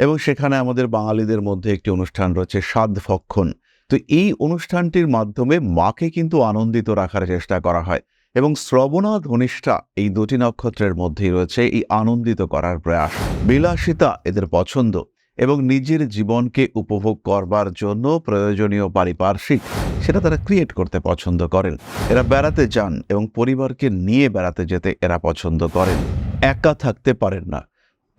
এবং সেখানে আমাদের বাঙালিদের মধ্যে একটি অনুষ্ঠান রয়েছে সাদ ভক্ষণ। তো এই অনুষ্ঠানটির মাধ্যমে মাকে কিন্তু আনন্দিত রাখার চেষ্টা করা হয় এবং শ্রবণা ধনিষ্ঠা এই দুটি নক্ষত্রের মধ্যেই রয়েছে, এই আনন্দিত করার প্রয়াস। বিলাসিতা এদের পছন্দ এবং নিজের জীবনকে উপভোগ করবার জন্য প্রয়োজনীয় পারিপার্শ্বিক সেটা তারা ক্রিয়েট করতে পছন্দ করেন। এরা বেড়াতে যান এবং পরিবারকে নিয়ে বেড়াতে যেতে এরা পছন্দ করেন। একা থাকতে পারেন না।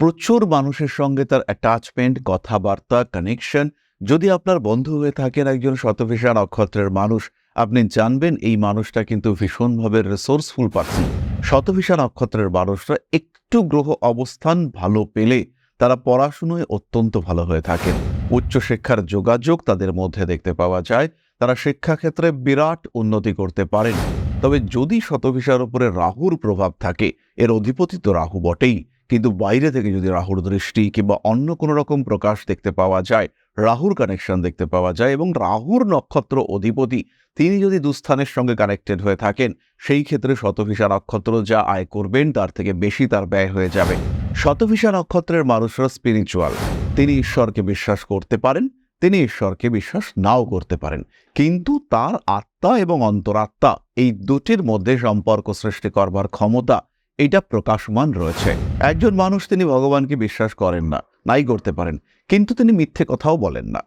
প্রচুর মানুষের সঙ্গে তার অ্যাটাচমেন্ট কথাবার্তা কানেকশন যদি আপনার বন্ধু হয়ে থাকেন একজন শতভিষা নক্ষত্রের মানুষ, আপনি জানবেন এই মানুষটা কিন্তু ভীষণভাবে রিসোর্সফুল পার্সন শতভিষা নক্ষত্রের মানুষরা একটু গ্রহ অবস্থান ভালো পেলে তারা পড়াশুনোয় অত্যন্ত ভালো হয়ে থাকেন। উচ্চশিক্ষার যোগাযোগ তাদের মধ্যে দেখতে পাওয়া যায়। তারা শিক্ষাক্ষেত্রে বিরাট উন্নতি করতে পারেন। তবে যদি শতভিষার উপরে রাহুর প্রভাব থাকে, এর অধিপতি তো রাহু বটেই। কিন্তু বাইরে থেকে যদি রাহুর দৃষ্টি কিংবা অন্য কোনো রকম প্রকাশ দেখতে পাওয়া যায়, রাহুর কানেকশন দেখতে পাওয়া যায় এবং রাহুর নক্ষত্র অধিপতি, তিনি যদি দুস্থানের সঙ্গে কানেক্টেড হয়ে থাকেন, সেই ক্ষেত্রে শতভিষা নক্ষত্র যা আয় করবেন, তার থেকে বেশি তার ব্যয় হয়ে যাবে। শতভিষা নক্ষত্রের মানুষরা স্পিরিচুয়াল তিনি ঈশ্বরকে বিশ্বাস করতে পারেন, তিনি ঈশ্বরকে বিশ্বাস নাও করতে পারেন। কিন্তু তার আত্মা এবং অন্তরাত্মা, এই দুটির মধ্যে সম্পর্ক সৃষ্টি করবার ক্ষমতা এটা প্রকাশমান রয়েছে। একজন মানুষ তিনি ভগবানকে বিশ্বাস করেন না, নাই করতে পারেন, কিন্তু তিনি মিথ্যে কথাও বলেন না।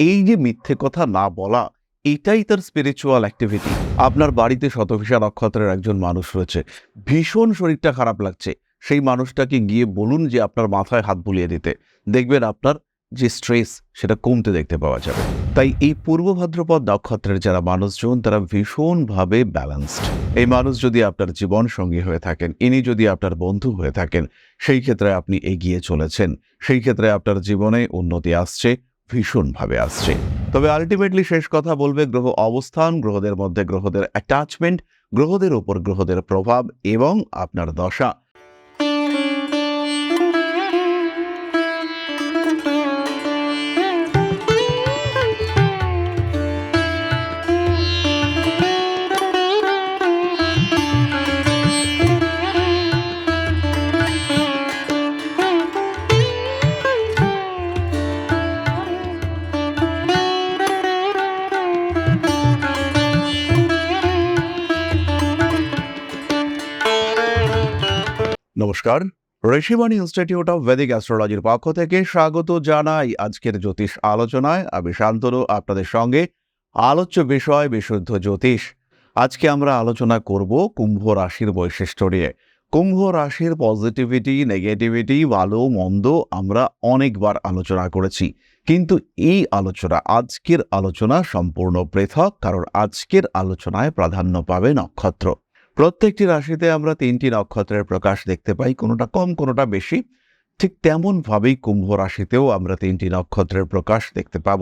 এই যে মিথ্যে কথা না বলা, এটাই তার স্পিরিচুয়াল অ্যাক্টিভিটি আপনার বাড়িতে শতভিষা নক্ষত্রের একজন মানুষ রয়েছে, ভীষণ শরীরটা খারাপ লাগছে। সেই মানুষটাকে গিয়ে বলুন যে আপনার মাথায় হাত বুলিয়ে দিতে। দেখবেন আপনার যে স্ট্রেস সেটা কমতে দেখতে পাওয়া যাবে। তাই এই পূর্ব ভাদ্রপদ নক্ষত্রের যারা মানুষজন, তারা ভীষণভাবে ব্যালেন্সড এই মানুষ যদি আপনার জীবন সঙ্গী হয়ে থাকেন, ইনি যদি আপনার বন্ধু হয়ে থাকেন, সেই ক্ষেত্রে আপনি এগিয়ে চলেছেন। সেই ক্ষেত্রে আপনার জীবনে উন্নতি আসছে, ভীষণভাবে আসছে। তবে আলটিমেটলি শেষ কথা বলবে, গ্রহ অবস্থান, গ্রহদের মধ্যে গ্রহদের অ্যাটাচমেন্ট গ্রহদের উপর গ্রহদের প্রভাব এবং আপনার দশা। নমস্কার। ঋষিবাণী ইনস্টিটিউট অফ ভেদিক অ্যাস্ট্রোলজির পক্ষ থেকে স্বাগত জানাই আজকের জ্যোতিষ আলোচনায়। আমি শান্তনু, আপনাদের সঙ্গে আলোচ্য বিষয় বিশুদ্ধ জ্যোতিষ। আজকে আমরা আলোচনা করব কুম্ভ রাশির বৈশিষ্ট্য নিয়ে। কুম্ভ রাশির পজিটিভিটি নেগেটিভিটি ভালো, মন্দ আমরা অনেকবার আলোচনা করেছি। কিন্তু এই আলোচনা, আজকের আলোচনা সম্পূর্ণ পৃথক, কারণ আজকের আলোচনায় প্রাধান্য পাবে নক্ষত্র। প্রত্যেকটি রাশিতে আমরা তিনটি নক্ষত্রের প্রকাশ দেখতে পাই, কোনোটা কম, কোনোটা বেশি। ঠিক তেমনভাবেই কুম্ভ রাশিতেও আমরা তিনটি নক্ষত্রের প্রকাশ দেখতে পাব।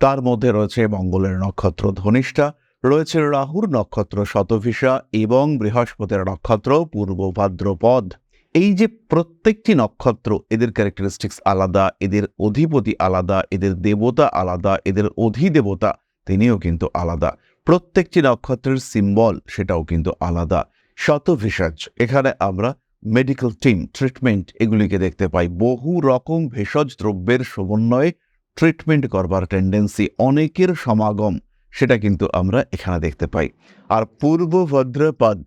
তার মধ্যে রয়েছে মঙ্গলের নক্ষত্র ধনিষ্ঠা, রয়েছে রাহুর নক্ষত্র শতভিষা এবং বৃহস্পতির নক্ষত্র পূর্ব ভাদ্রপদ এই যে প্রত্যেকটি নক্ষত্র, এদের ক্যারেক্টারিস্টিক্স আলাদা, এদের অধিপতি আলাদা, এদের দেবতা আলাদা, এদের অধিদেবতা, তিনিও কিন্তু আলাদা। প্রত্যেকটি নক্ষত্রের সিম্বল সেটাও কিন্তু আলাদা। শতভিষজ এখানে আমরা মেডিকেল টিম ট্রিটমেন্ট এগুলিকে দেখতে পাই। বহু রকম ভেষজ দ্রব্যের সমন্বয়ে ট্রিটমেন্ট করবার টেন্ডেন্সি অনেকের সমাগম, সেটা কিন্তু আমরা এখানে দেখতে পাই। আর পূর্ব ভদ্রপদ,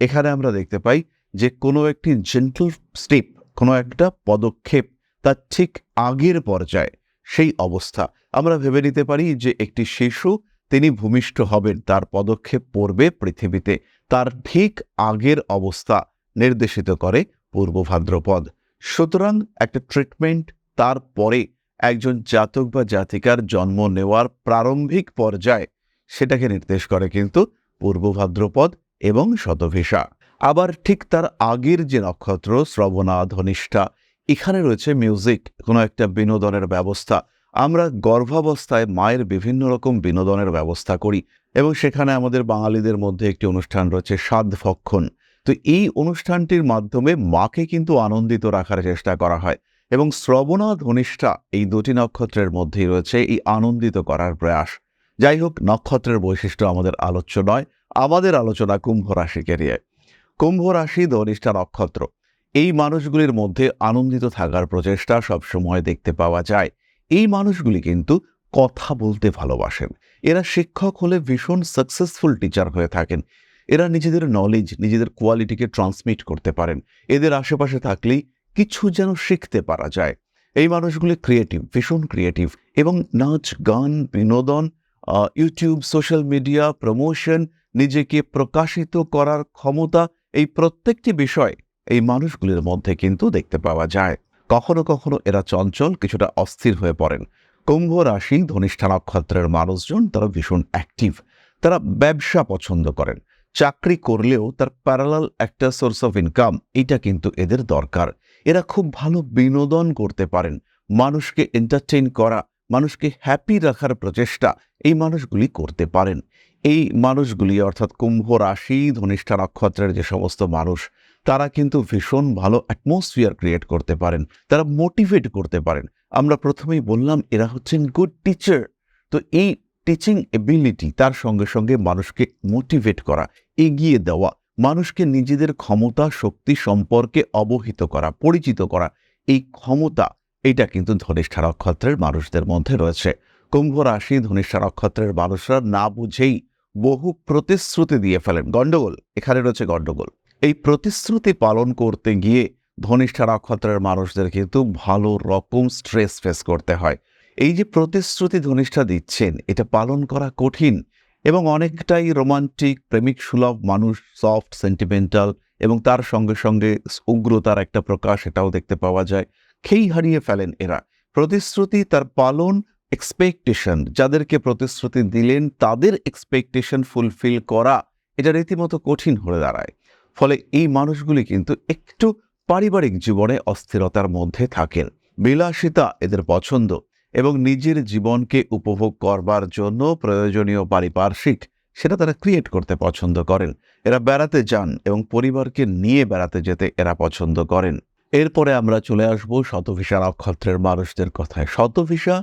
এখানে আমরা দেখতে পাই যে কোনো একটি জেন্টল স্টেপ কোনো একটা পদক্ষেপ তার ঠিক আগের পর্যায়ে সেই অবস্থা। আমরা ভেবে নিতে পারি যে একটি শিশু তিনি ভূমিষ্ঠ হবেন, তার পদক্ষেপ পড়বে পৃথিবীতে। তার ঠিক আগের অবস্থা নির্দেশিত করে পূর্ব ভাদ্রপদ। সুতরাং একটা ট্রিটমেন্ট তারপরে একজন জাতক বা জাতিকার জন্ম নেওয়ার প্রারম্ভিক পর্যায়ে সেটাকে নির্দেশ করে কিন্তু পূর্ব ভাদ্রপদ এবং শতভিষা আবার ঠিক তার আগের যে নক্ষত্র শ্রবণা ধনিষ্ঠা এখানে রয়েছে মিউজিক কোনো একটা বিনোদনের ব্যবস্থা। আমরা গর্ভাবস্থায় মায়ের বিভিন্ন রকম বিনোদনের ব্যবস্থা করি এবং সেখানে আমাদের বাঙালিদের মধ্যে একটি অনুষ্ঠান রয়েছে সাদ ভক্ষণ। তো এই অনুষ্ঠানটির মাধ্যমে মাকে কিন্তু আনন্দিত রাখার চেষ্টা করা হয় এবং শ্রবণা ধনিষ্ঠা এই দুটি নক্ষত্রের মধ্যেই রয়েছে এই আনন্দিত করার প্রয়াস। যাই হোক, নক্ষত্রের বৈশিষ্ট্য আমাদের আলোচ্য নয়, আমাদের আলোচনা কুম্ভ রাশিকে নিয়ে। কুম্ভ রাশি ধনিষ্ঠা নক্ষত্র। এই মানুষগুলির মধ্যে আনন্দিত থাকার প্রচেষ্টা সবসময় দেখতে পাওয়া যায়। এই মানুষগুলি কিন্তু কথা বলতে ভালোবাসেন। এরা শিক্ষক হলে ভীষণ সাকসেসফুল টিচার হয়ে থাকেন। এরা নিজেদের নলেজ নিজেদের কোয়ালিটিকে ট্রান্সমিট করতে পারেন। এদের আশেপাশে থাকলেই কিছু যেন শিখতে পারা যায়। এই মানুষগুলি ক্রিয়েটিভ ভীষণ ক্রিয়েটিভ এবং নাচ, গান, বিনোদন ইউটিউব সোশ্যাল মিডিয়া প্রমোশন নিজেকে প্রকাশিত করার ক্ষমতা, এই প্রত্যেকটি বিষয় এই মানুষগুলির মধ্যে কিন্তু দেখতে পাওয়া যায়। কখনো কখনো এরা চঞ্চল, কিছুটা অস্থির হয়ে পড়েন। কুম্ভ রাশি ধনিষ্ঠা নক্ষত্রের মানুষজন তারা ভীষণ অ্যাক্টিভ তারা ব্যবসা পছন্দ করেন। চাকরি করলেও তার প্যারালাল একটা সোর্স অফ ইনকাম এটা কিন্তু এদের দরকার। এরা খুব ভালো বিনোদন করতে পারেন, মানুষকে এন্টারটেইন করা, মানুষকে হ্যাপি রাখার প্রচেষ্টা এই মানুষগুলি করতে পারেন। এই মানুষগুলি অর্থাৎ কুম্ভ রাশি, ধনিষ্ঠা নক্ষত্রের যে সমস্ত মানুষ তারা কিন্তু ভীষণ ভালো অ্যাটমসফিয়ার ক্রিয়েট করতে পারেন, তারা মোটিভেট করতে পারেন। আমরা প্রথমেই বললাম, এরা হচ্ছেন গুড টিচার তো এই টিচিং এবিলিটি তার সঙ্গে সঙ্গে মানুষকে মোটিভেট করা, এগিয়ে দেওয়া, মানুষকে নিজেদের ক্ষমতা, শক্তি সম্পর্কে অবহিত করা, পরিচিত করা, এই ক্ষমতা, এটা কিন্তু ধনিষ্ঠা নক্ষত্রের মানুষদের মধ্যে রয়েছে। কুম্ভ রাশি ধনিষ্ঠা নক্ষত্রের মানুষরা না বুঝেই বহু প্রতিশ্রুতি দিয়ে ফেলেন। গণ্ডগোল এখানে রয়েছে গণ্ডগোল এই প্রতিশ্রুতি পালন করতে গিয়ে ধনিষ্ঠা নক্ষত্রের মানুষদের কিন্তু ভালো রকম স্ট্রেস ফেস করতে হয়। এই যে প্রতিশ্রুতি ধনিষ্ঠা দিচ্ছেন, এটা পালন করা কঠিন এবং অনেকটাই রোমান্টিক প্রেমিক সুলভ মানুষ সফট সেন্টিমেন্টাল এবং তার সঙ্গে সঙ্গে উগ্রতার একটা প্রকাশ এটাও দেখতে পাওয়া যায়। খেই হারিয়ে ফেলেন এরা। প্রতিশ্রুতি, তার পালন এক্সপেকটেশন যাদেরকে প্রতিশ্রুতি দিলেন তাদের এক্সপেকটেশন ফুলফিল করা, এটা রীতিমতো কঠিন হয়ে দাঁড়ায়। ফলে এই মানুষগুলি কিন্তু একটু পারিবারিক জীবনে অস্থিরতার মধ্যে থাকেন। বিলাসিতা এদের পছন্দ এবং নিজের জীবনকে উপভোগ করবার জন্য প্রয়োজনীয় পারিপার্শ্বিক সেটা তারা ক্রিয়েট করতে পছন্দ করেন। এরা বেড়াতে যান এবং পরিবারকে নিয়ে বেড়াতে যেতে এরা পছন্দ করেন। এরপরে আমরা চলে আসব শতভিসা নক্ষত্রের মানুষদের কথায়। শতভিসা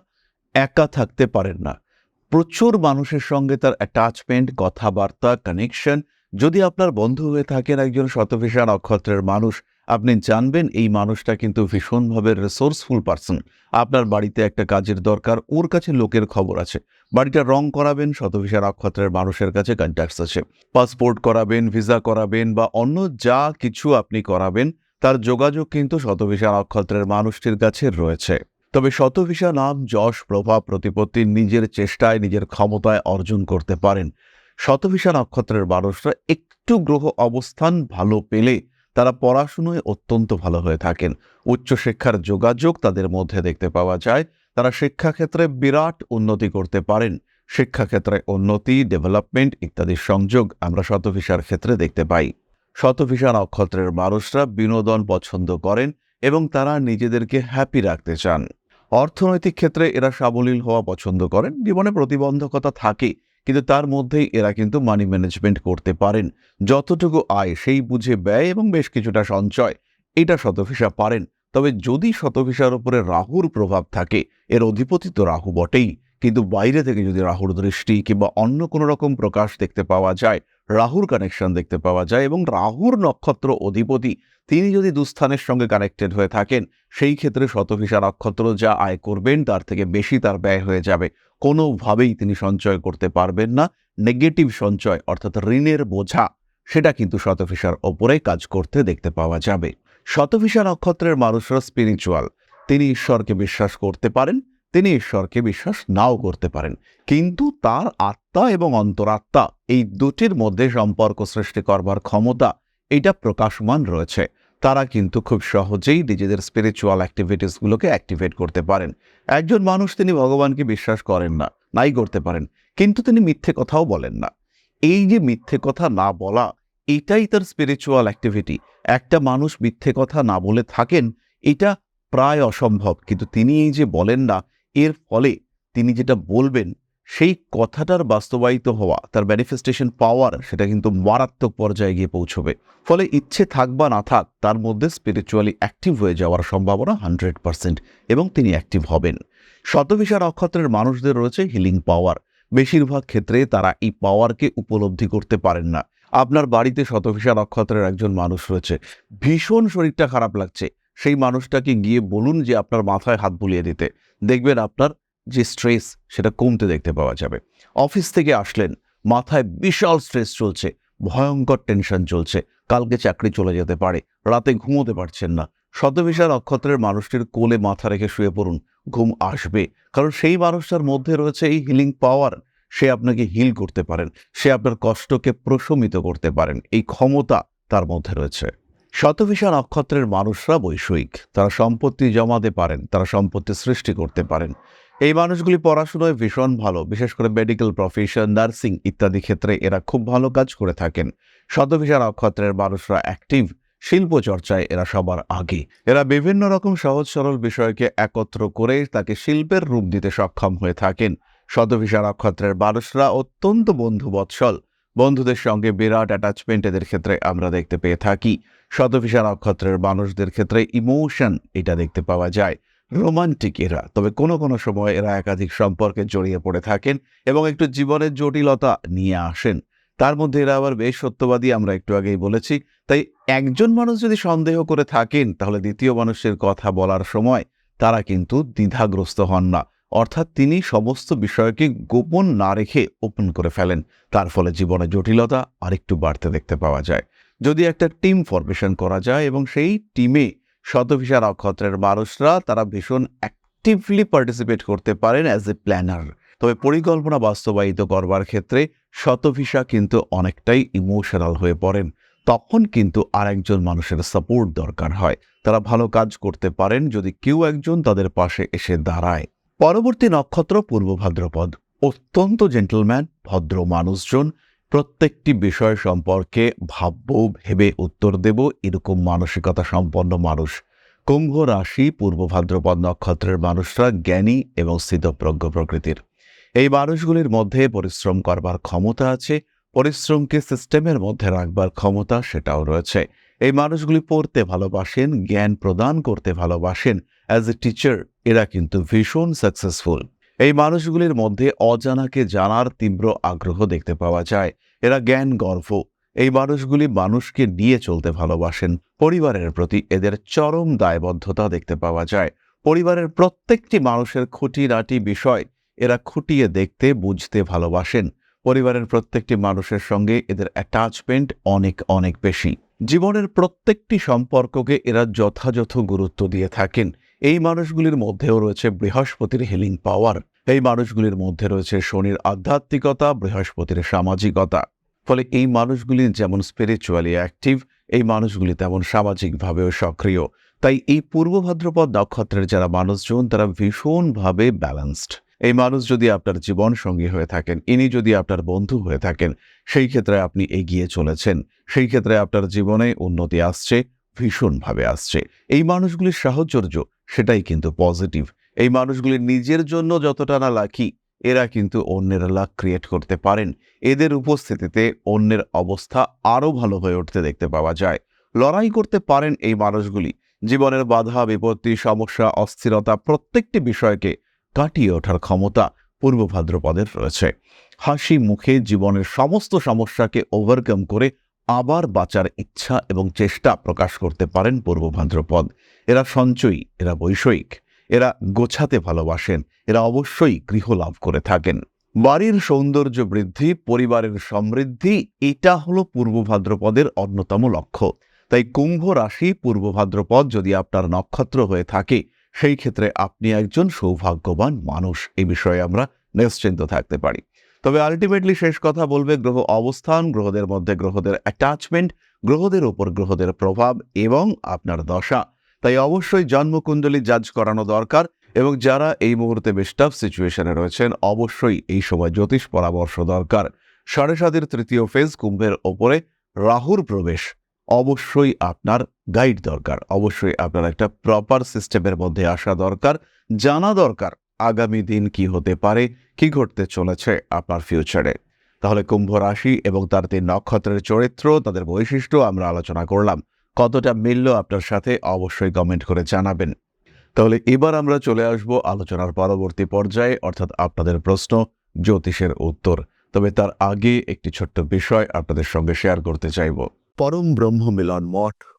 একা থাকতে পারেন না। প্রচুর মানুষের সঙ্গে তার অ্যাটাচমেন্ট কথাবার্তা কানেকশন যদি আপনার বন্ধু হয়ে থাকেন একজন শতভিসা নক্ষত্রের মানুষ, আপনি জানবেন এই মানুষটা কিন্তু ভীষণভাবে রিসোর্সফুল পার্সন আপনার বাড়িতে একটা কাজের দরকার, ওর কাছে লোকের খবর আছে। বাড়িটা রং করাবেন, শতভিসা নক্ষত্রের মানুষের কাছে কন্ট্যাক্টস আছে। পাসপোর্ট করাবেন ভিসা করাবেন বা অন্য যা কিছু আপনি করাবেন, তার যোগাযোগ কিন্তু শতভিসা নক্ষত্রের মানুষটির কাছে রয়েছে। তবে শতভিসা নাম যশ, প্রভাব, প্রতিপত্তি নিজের চেষ্টায়, নিজের ক্ষমতায় অর্জন করতে পারেন। শতভিসা নক্ষত্রের মানুষরা একটু গ্রহ অবস্থান ভালো পেলে তারা পড়াশুনোয় অত্যন্ত ভালো হয়ে থাকেন। উচ্চশিক্ষার যোগাযোগ তাদের মধ্যে দেখতে পাওয়া যায়। তারা শিক্ষাক্ষেত্রে বিরাট উন্নতি করতে পারেন। শিক্ষাক্ষেত্রে উন্নতি, ডেভেলপমেন্ট ইত্যাদির সংযোগ আমরা শতভিসার ক্ষেত্রে দেখতে পাই। শতভিসা নক্ষত্রের মানুষরা বিনোদন পছন্দ করেন এবং তারা নিজেদেরকে হ্যাপি রাখতে চান। অর্থনৈতিক ক্ষেত্রে এরা সাবলীল হওয়া পছন্দ করেন। জীবনে প্রতিবন্ধকতা থাকে। কিন্তু তার মধ্যেই এরা কিন্তু মানি ম্যানেজমেন্ট করতে পারেন। যতটুকু আয় সেই বুঝে ব্যয় এবং বেশ কিছুটা সঞ্চয়, এটা শতভিসা পারেন। তবে যদি শতভিসার উপরে রাহুর প্রভাব থাকে, এর অধিপতি তো রাহু বটেই। কিন্তু বাইরে থেকে যদি রাহুর দৃষ্টি কিংবা অন্য কোনো রকম প্রকাশ দেখতে পাওয়া যায়, রাহুর কানেকশন দেখতে পাওয়া যায় এবং রাহুর নক্ষত্র অধিপতি, তিনি যদি দুস্থানের সঙ্গে কানেক্টেড হয়ে থাকেন, সেই ক্ষেত্রে শতভিসা নক্ষত্র যা আয় করবেন, তার থেকে বেশি তার ব্যয় হয়ে যাবে। কোনোভাবেই তিনি সঞ্চয় করতে পারবেন না। নেগেটিভ সঞ্চয় অর্থাৎ ঋণের বোঝা, সেটা কিন্তু শতভিসার ওপরে কাজ করতে দেখতে পাওয়া যাবে। শতফিসা নক্ষত্রের মানুষরা স্পিরিচুয়াল তিনি ঈশ্বরকে বিশ্বাস করতে পারেন, তিনি ঈশ্বরকে বিশ্বাস নাও করতে পারেন। কিন্তু তার আত্মা এবং অন্তরাত্মা, এই দুটির মধ্যে সম্পর্ক সৃষ্টি করবার ক্ষমতা, এটা প্রকাশমান রয়েছে। তারা কিন্তু খুব সহজেই নিজেদের স্পিরিচুয়াল অ্যাক্টিভিটিসগুলোকে অ্যাক্টিভেট করতে পারেন। একজন মানুষ তিনি ভগবানকে বিশ্বাস করেন না, নাই করতে পারেন, কিন্তু তিনি মিথ্যে কথাও বলেন না। এই যে মিথ্যে কথা না বলা, এটাই তার স্পিরিচুয়াল অ্যাক্টিভিটি একটা মানুষ মিথ্যে কথা না বলে থাকেন, এটা প্রায় অসম্ভব। কিন্তু তিনি এই যে বলেন না, এর ফলে তিনি যেটা বলবেন সেই কথাটার বাস্তবায়িত হওয়া, তার ম্যানিফেস্টেশন পাওয়ার সেটা কিন্তু মারাত্মক পর্যায়ে গিয়ে পৌঁছবে। ফলে ইচ্ছে থাক বা না থাক, তার মধ্যে স্পিরিচুয়ালি অ্যাক্টিভ হয়ে যাওয়ার সম্ভাবনা হান্ড্রেড পার্সেন্ট এবং তিনি অ্যাক্টিভ হবেন। শতভিসা নক্ষত্রের মানুষদের রয়েছে হিলিং পাওয়ার বেশিরভাগ ক্ষেত্রে তারা এই পাওয়ারকে উপলব্ধি করতে পারেন না। আপনার বাড়িতে শতভিষা নক্ষত্রের একজন মানুষ রয়েছে, ভীষণ শরীরটা খারাপ লাগছে। সেই মানুষটাকে গিয়ে বলুন যে আপনার মাথায় হাত বুলিয়ে দিতে। দেখবেন আপনার যে স্ট্রেস সেটা কমতে দেখতে পাওয়া যাবে। অফিস থেকে আসলেন, মাথায় বিশাল স্ট্রেস চলছে, ভয়ঙ্কর টেনশন চলছে, কালকে চাকরি চলে যেতে পারে, রাতে ঘুমোতে পারছেন না। শতভিষা নক্ষত্রের মানুষটির কোলে মাথা রেখে শুয়ে পড়ুন, ঘুম আসবে। কারণ সেই মানুষটার মধ্যে রয়েছে এই হিলিং পাওয়ার সে আপনাকে হিল করতে পারেন, সে আপনার কষ্টকে প্রশমিত করতে পারেন, এই ক্ষমতা তার মধ্যে রয়েছে। শতভিষা নক্ষত্রের মানুষরা বৈষয়িক, তারা সম্পত্তি জমাতে পারেন, তারা সম্পত্তি সৃষ্টি করতে পারেন। এই মানুষগুলি পড়াশোনায় ভীষণ ভালো, বিশেষ করে মেডিকেল প্রফেশন নার্সিং ইত্যাদি ক্ষেত্রে এরা খুব ভালো কাজ করে থাকেন। শতভিষা নক্ষত্রের মানুষরা অ্যাক্টিভ শিল্প চর্চায় এরা সবার আগে। এরা বিভিন্ন রকম সহজ সরল বিষয়কে একত্র করে তাকে শিল্পের রূপ দিতে সক্ষম হয়ে থাকেন। শতভিষা নক্ষত্রের মানুষরা অত্যন্ত বন্ধু বৎসল বন্ধুদের সঙ্গে বিরাট অ্যাটাচমেন্ট এদের ক্ষেত্রে আমরা দেখতে পেয়ে থাকি। শতভিষা নক্ষত্রের মানুষদের ক্ষেত্রে ইমোশন এটা দেখতে পাওয়া যায়। রোমান্টিক এরা। তবে কোনো কোনো সময় এরা একাধিক সম্পর্কে জড়িয়ে পড়ে থাকেন এবং একটু জীবনের জটিলতা নিয়ে আসেন। তার মধ্যে এরা আবার বেশ সত্যবাদী, আমরা একটু আগেই বলেছি। তাই একজন মানুষ যদি সন্দেহ করে থাকেন, তাহলে দ্বিতীয় মানুষের কথা বলার সময় তারা কিন্তু দ্বিধাগ্রস্ত হন না। অর্থাৎ তিনি সমস্ত বিষয়কে গোপন না রেখে ওপেন করে ফেলেন। তার ফলে জীবনে জটিলতা আরেকটু বাড়তে দেখতে পাওয়া যায়। যদি একটা টিম ফরমেশন করা যায় এবং সেই টিমে শতভিষা নক্ষত্রের মানুষরা, তারা ভীষণ অ্যাক্টিভলি পার্টিসিপেট করতে পারেন অ্যাজ এ প্ল্যানার তবে পরিকল্পনা বাস্তবায়িত করবার ক্ষেত্রে শতভিষা কিন্তু অনেকটাই ইমোশনাল হয়ে পড়েন। তখন কিন্তু আরেকজন মানুষের সাপোর্ট দরকার হয়। তারা ভালো কাজ করতে পারেন যদি কেউ একজন তাদের পাশে এসে দাঁড়ায়। পরবর্তী নক্ষত্র পূর্ব ভাদ্রপদ। অত্যন্ত জেন্টলম্যান ভদ্র মানুষজন প্রত্যেকটি বিষয় সম্পর্কে ভাবব, ভেবে উত্তর দেব, এরকম মানসিকতা সম্পন্ন মানুষ। কুম্ভ রাশি, পূর্ব ভাদ্রপদ নক্ষত্রের মানুষরা জ্ঞানী এবং স্থিতপ্রজ্ঞ প্রকৃতির। এই মানুষগুলির মধ্যে পরিশ্রম করবার ক্ষমতা আছে, পরিশ্রমকে সিস্টেমের মধ্যে রাখবার ক্ষমতা সেটাও রয়েছে। এই মানুষগুলি পড়তে ভালোবাসেন, জ্ঞান প্রদান করতে ভালোবাসেন। অ্যাজ এ টিচার এরা কিন্তু ভীষণ সাকসেসফুল এই মানুষগুলির মধ্যে অজানাকে জানার তীব্র আগ্রহ দেখতে পাওয়া যায়। এরা জ্ঞান গর্ভ। এই মানুষগুলি মানুষকে নিয়ে চলতে ভালোবাসেন। পরিবারের প্রতি এদের চরম দায়বদ্ধতা দেখতে পাওয়া যায়। পরিবারের প্রত্যেকটি মানুষের খুঁটিনাটি বিষয় এরা খুঁটিয়ে দেখতে, বুঝতে ভালোবাসেন। পরিবারের প্রত্যেকটি মানুষের সঙ্গে এদের অ্যাটাচমেন্ট অনেক অনেক বেশি। জীবনের প্রত্যেকটি সম্পর্ককে এরা যথাযথ গুরুত্ব দিয়ে থাকেন। এই মানুষগুলির মধ্যেও রয়েছে বৃহস্পতির হিলিং পাওয়ার এই মানুষগুলির মধ্যে রয়েছে শনির আধ্যাত্মিকতা, বৃহস্পতির সামাজিকতা। ফলে এই মানুষগুলি যেমন স্পিরিচুয়ালি অ্যাক্টিভ এই মানুষগুলি তেমন সামাজিকভাবেও সক্রিয়। তাই এই পূর্ব ভাদ্রপদ নক্ষত্রের যারা মানুষজন, তারা ভীষণভাবে ব্যালেন্সড এই মানুষ যদি আপনার জীবন সঙ্গী হয়ে থাকেন, ইনি যদি আপনার বন্ধু হয়ে থাকেন, সেই ক্ষেত্রে আপনি এগিয়ে চলেছেন। সেই ক্ষেত্রে আপনার জীবনে উন্নতি আসছে, ভীষণভাবে আসছে। এই মানুষগুলির সাহচর্য, সেটাই কিন্তু পজিটিভ এই মানুষগুলি নিজের জন্য যতটা না লাকি, এরা কিন্তু অন্যের লাক ক্রিয়েট করতে পারেন। এদের উপস্থিতিতে অন্যের অবস্থা আরও ভালো হয়ে উঠতে দেখতে পাওয়া যায়। লড়াই করতে পারেন এই মানুষগুলি। জীবনের বাধা, বিপত্তি, সমস্যা, অস্থিরতা প্রত্যেকটি বিষয়কে কাটিয়ে ওঠার ক্ষমতা পূর্ব ভাদ্রপদের রয়েছে। হাসি মুখে জীবনের সমস্ত সমস্যাকে ওভারকাম করে আবার বাঁচার ইচ্ছা এবং চেষ্টা প্রকাশ করতে পারেন পূর্ব ভাদ্রপদ। এরা সঞ্চয়ী, এরা বৈষয়িক। এরা গোছাতে ভালোবাসেন, এরা অবশ্যই গৃহ লাভ করে থাকেন। বাড়ির সৌন্দর্য বৃদ্ধি, পরিবারের সমৃদ্ধি, এটা হলো পূর্ব ভাদ্রপদের অন্যতম লক্ষ্য। তাই কুম্ভ রাশি পূর্ব ভাদ্রপদ যদি আপনার নক্ষত্র হয়ে থাকে, সেই ক্ষেত্রে আপনি একজন সৌভাগ্যবান মানুষ। এ বিষয়ে আমরা নিশ্চিন্ত থাকতে পারি। তবে আলটিমেটলি শেষ কথা বলবে গ্রহ অবস্থান, গ্রহদের মধ্যে গ্রহদের অ্যাটাচমেন্ট গ্রহদের ওপর গ্রহদের প্রভাব এবং আপনার দশা। তাই অবশ্যই জন্মকুণ্ডলী জাজ করানো দরকার এবং যারা এই মুহূর্তে বেশ টাফ সিচুয়েশনে রয়েছেন, অবশ্যই এই সময় জ্যোতিষ পরামর্শ দরকার। সাড়ে সাতের তৃতীয় ফেজ কুম্ভের ওপরে রাহুর প্রবেশ অবশ্যই আপনার গাইড দরকার। অবশ্যই আপনার একটা প্রপার সিস্টেমের মধ্যে আসা দরকার, জানা দরকার আগামী দিন কি হতে পারে, কি ঘটতে চলেছে আপনার ফিউচারে তাহলে কুম্ভ রাশি এবং তার তিন নক্ষত্রের চরিত্র, তাদের বৈশিষ্ট্য আমরা আলোচনা করলাম। কতটা মিলল আপনার সাথে অবশ্যই কমেন্ট করে জানাবেন। তাহলে এবার আমরা চলে আসব আলোচনার পরবর্তী পর্যায়ে, অর্থাৎ আপনাদের প্রশ্ন, জ্যোতিষের উত্তর। তবে তার আগে একটি ছোট্ট বিষয় আপনাদের সঙ্গে শেয়ার করতে চাইব। পরম ব্রহ্ম মিলন মঠ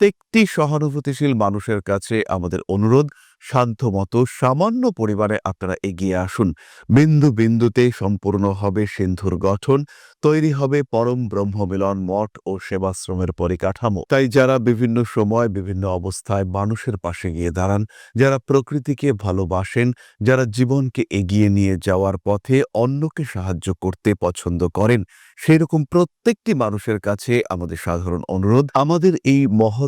প্রত্যেকটি সহানুভূতিশীল মানুষের কাছে আমাদের অনুরোধ শান্তমতো সামান্য পরিমাণে আপনারা এগিয়ে আসুন। বিন্দু বিন্দুতে সম্পূর্ণ হবে সিন্ধুর গঠন, তৈরি হবে পরম ব্রহ্মমিলন মঠ ও সেবাশ্রমের পরিকাঠামো। তাই যারা বিভিন্ন সময় বিভিন্ন অবস্থায় মানুষের পাশে গিয়ে দাঁড়ান, যারা প্রকৃতিকে ভালোবাসেন, যারা জীবনকে এগিয়ে নিয়ে যাওয়ার পথে অন্যকে সাহায্য করতে পছন্দ করেন, সেরকম প্রত্যেকটি মানুষের কাছে আমাদের সাধারণ অনুরোধ, আমাদের এই মহৎ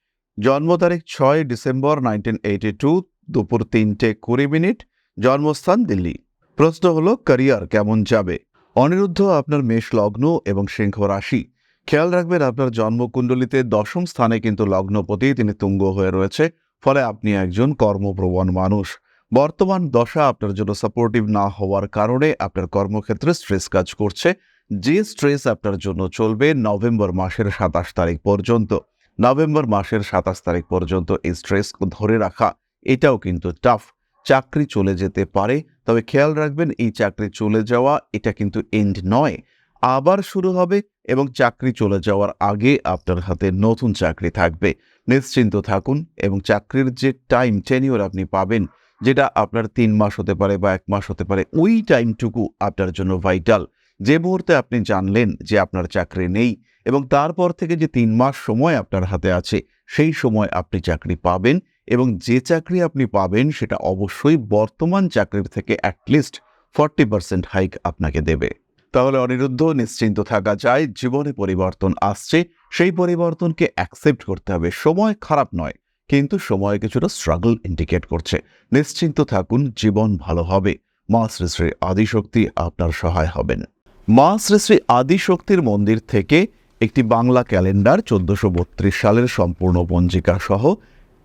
জন্ম তারিখ ছয় ডিসেম্বর নাইনটিন এইটি টু, দুপুর তিনটে কুড়ি মিনিট। জন্মস্থান দিল্লি। প্রশ্ন হলো ক্যারিয়ার কেমন যাবে? অনিরুদ্ধ আপনার মেষ লগ্ন এবং সিংহ রাশি। খেয়াল রাখবেন, আপনার জন্মকুণ্ডলিতে দশম স্থানে কিন্তু লগ্নপতি তিনি তুঙ্গ হয়ে রয়েছে, ফলে আপনি একজন কর্মপ্রবণ মানুষ। বর্তমান দশা আপনার জন্য সাপোর্টিভ না হওয়ার কারণে আপনার কর্মক্ষেত্রে স্ট্রেস কাজ করছে। যে স্ট্রেস আপনার জন্য চলবে নভেম্বর মাসের সাতাশ তারিখ পর্যন্ত। নভেম্বর মাসের সাতাশ তারিখ পর্যন্ত এই স্ট্রেস ধরে রাখা, এটাও কিন্তু টাফ চাকরি চলে যেতে পারে, তবে খেয়াল রাখবেন এই চাকরি চলে যাওয়া, এটা কিন্তু এন্ড নয়। আবার শুরু হবে এবং চাকরি চলে যাওয়ার আগে আপনার হাতে নতুন চাকরি থাকবে। নিশ্চিন্ত থাকুন এবং চাকরির যে টাইম টেনিওর আপনি পাবেন, যেটা আপনার তিন মাস হতে পারে বা এক মাস হতে পারে, ওই টাইমটুকু আপনার জন্য ভাইটাল যে মুহূর্তে আপনি জানলেন যে আপনার চাকরি নেই এবং তারপর থেকে যে তিন মাস সময় আপনার হাতে আছে, সেই সময় আপনি চাকরি পাবেন এবং যে চাকরি আপনি পাবেন সেটা অবশ্যই বর্তমান চাকরির থেকে অ্যাটলিস্ট ফর্টি পার্সেন্ট হাইক আপনাকে দেবে। তাহলে অনিরুদ্ধ, নিশ্চিন্ত থাকা যায়, জীবনে পরিবর্তন আসছে, সেই পরিবর্তনকে অ্যাকসেপ্ট করতে হবে। সময় খারাপ নয়, কিন্তু সময় কিছুটা স্ট্রাগল ইন্ডিকেট করছে। নিশ্চিন্ত থাকুন, জীবন ভালো হবে। মা শ্রী শ্রী আদিশক্তি আপনার সহায় হবেন। মা শ্রী শ্রী আদিশক্তির মন্দির থেকে একটি বাংলা ক্যালেন্ডার চোদ্দশো বত্রিশ সালের সম্পূর্ণ পঞ্জিকা সহ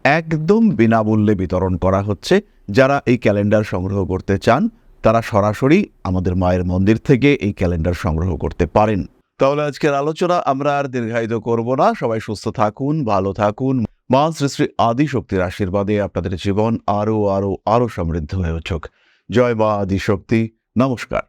একদম বিনামূল্যে বিতরণ করা হচ্ছে। যারা এই ক্যালেন্ডার সংগ্রহ করতে চান, তারা সরাসরি আমাদের মায়ের মন্দির থেকে এই ক্যালেন্ডার সংগ্রহ করতে পারেন। তাহলে আজকের আলোচনা আমরা আর দীর্ঘায়িত করব না। সবাই সুস্থ থাকুন, ভালো থাকুন। মা শ্রী শ্রী আদি শক্তির আশীর্বাদে আপনাদের জীবন আরও আরও আরও সমৃদ্ধ হয়ে উঠুক। জয় মা আদি শক্তি নমস্কার।